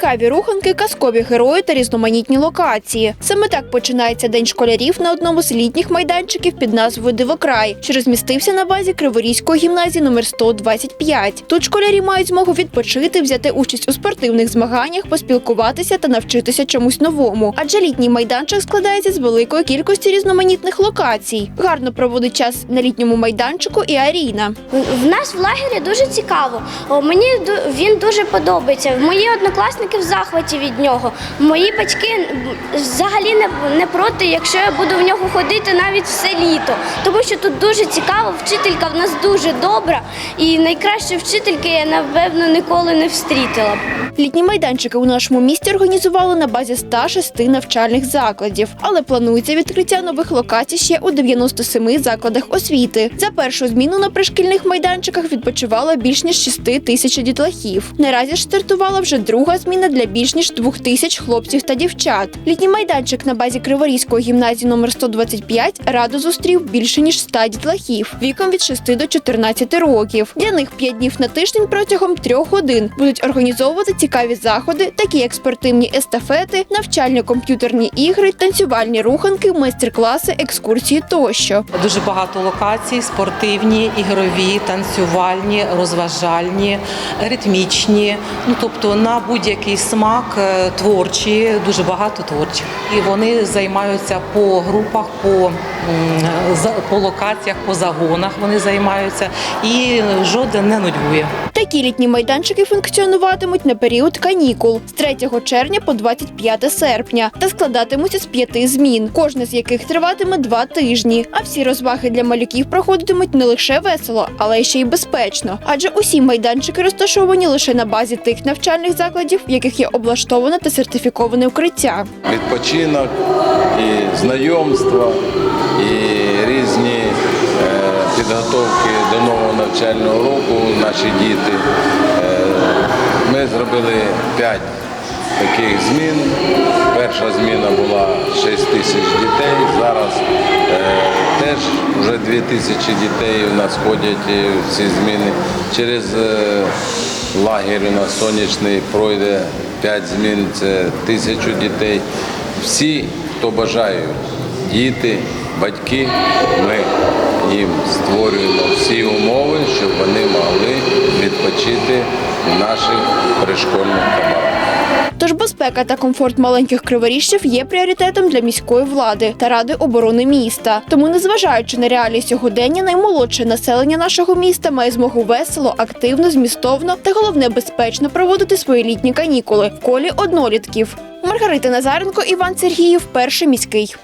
Цікаві руханки, казкові герої та різноманітні локації. Саме так починається день школярів на одному з літніх майданчиків під назвою Дивокрай, що розмістився на базі Криворізької гімназії номер 125. Тут школярі мають змогу відпочити, взяти участь у спортивних змаганнях, поспілкуватися та навчитися чомусь новому. Адже літній майданчик складається з великої кількості різноманітних локацій. Гарно проводить час на літньому майданчику і Аріна. В нас в лагері дуже цікаво. Мені він дуже подобається. Мої однокласники в захваті від нього. Мої батьки взагалі не, не проти, якщо я буду в нього ходити навіть все літо. Тому що тут дуже цікаво, вчителька в нас дуже добра, і найкращої вчительки я напевно ніколи не встрітила. Літні майданчики у нашому місті організували на базі 106 навчальних закладів, але планується відкриття нових локацій ще у 97 закладах освіти. За першу зміну на пришкільних майданчиках відпочивало більш ніж 6 тисяч дітлахів. Наразі ж стартувала вже друга зміна для більш ніж 2 тисяч хлопців та дівчат. Літній майданчик на базі Криворізької гімназії номер 125 радо зустрів більше ніж 100 дітлахів віком від 6 до 14 років. Для них 5 днів на тиждень протягом 3 годин будуть організовувати цікаві заходи, такі як спортивні естафети, навчально-комп'ютерні ігри, танцювальні руханки, майстер-класи, екскурсії тощо. Дуже багато локацій: спортивні, ігрові, танцювальні, розважальні, ритмічні. Ну тобто на будь-який смак е, творчі, дуже багато творчих. І вони займаються по групах, по, по локаціях, по загонах вони займаються, і жоден не нудьгує. Такі літні майданчики функціонуватимуть на період канікул з 3 червня по 25 серпня та складатимуться з п'яти змін, кожна з яких триватиме два тижні. А всі розваги для малюків проходитимуть не лише весело, але ще й безпечно. Адже усі майданчики розташовані лише на базі тих навчальних закладів, в яких є облаштоване та сертифіковане укриття. відпочинок, і знайомства, підготовки до нового навчального року наші діти. Е, Ми зробили п'ять таких змін. Перша зміна була 6 тисяч дітей. Зараз е, теж вже 2 тисячі дітей у нас ходять е, в ці зміни. Через лагерь у нас сонячний пройде 5 змін, це тисячу дітей. Всі, хто бажають, діти, батьки, ми їм створюємо всі умови, щоб вони могли відпочити в наших пришкольних таборах. Тож безпека та комфорт маленьких криворіжців є пріоритетом для міської влади та ради оборони міста. Тому, незважаючи на реалії сьогодення, наймолодше населення нашого міста має змогу весело, активно, змістовно та головне безпечно проводити свої літні канікули в колі однолітків. Маргарита Назаренко, Іван Сергіїв, перший міський.